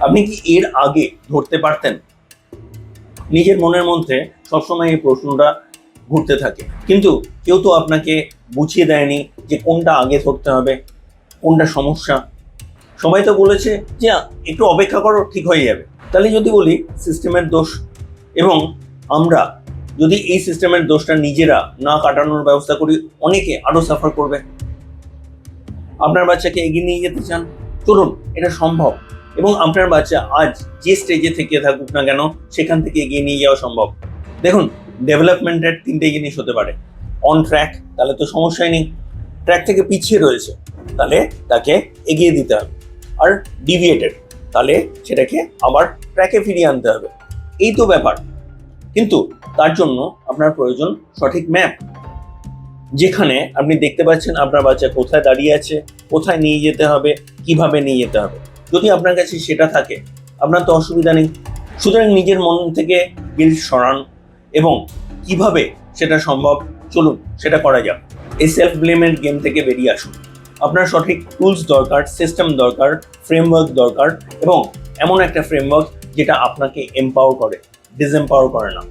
আপনি কি এর আগে ধরতে পারতেন? নিজের মনের মধ্যে সবসময় এই প্রশ্নটা ঘুরতে থাকে। কিন্তু কেউ তো আপনাকে বুঝিয়ে দেয়নি যে কোনটা আগে ধরতে হবে, কোনটা সমস্যা। সবাই তো বলেছে যে একটু অপেক্ষা করো, ঠিক হয়ে যাবে। তাহলে যদি বলি, সিস্টেমের দোষ। এবং আমরা যদি এই সিস্টেমের দোষটা নিজেরা না কাটানোর ব্যবস্থা করি, অনেকে আরও সাফার করবে। আপনার বাচ্চাকে এগিয়ে নিয়ে যেতে চান? চলুন, এটা সম্ভব। এবং আপনার বাচ্চা আজ যে স্টেজে থেকে থাকুক না কেন, সেখান থেকে এগিয়ে নিয়ে যাওয়া সম্ভব। দেখুন ডেভেলপমেন্টের তিনটে জিনিস হতে পারে। অন ট্র্যাক তাহলে তো সমস্যাই নেই। ট্র্যাক থেকে পিছিয়ে রয়েছে, তাহলে তাকে এগিয়ে দিতে হবে। আর ডিভিয়েটেড তাহলে সেটাকে আবার ট্র্যাকে ফিরিয়ে আনতে হবে। এই তো ব্যাপার। কিন্তু তার জন্য আপনার প্রয়োজন সঠিক ম্যাপ যেখানে আপনি দেখতে পাচ্ছেন আপনার বাচ্চা কোথায় দাঁড়িয়ে আছে, কোথায় নিয়ে যেতে হবে, কীভাবে নিয়ে যেতে হবে। যদি আপনার কাছে সেটা থাকে, আপনার তো অসুবিধা নেই। সুতরাং নিজের মন থেকে গিল সরান এবং কীভাবে সেটা সম্ভব, চলুন সেটা করা যাক। এই সেলফ ব্লেমের গেম থেকে বেরিয়ে আসুন। আপনার সঠিক টুলস দরকার সিস্টেম দরকার ফ্রেমওয়ার্ক দরকার এবং এমন একটা ফ্রেমওয়ার্ক যেটা আপনাকে এম্পাওয়ার করে ডিসএম্পাওয়ার করে না।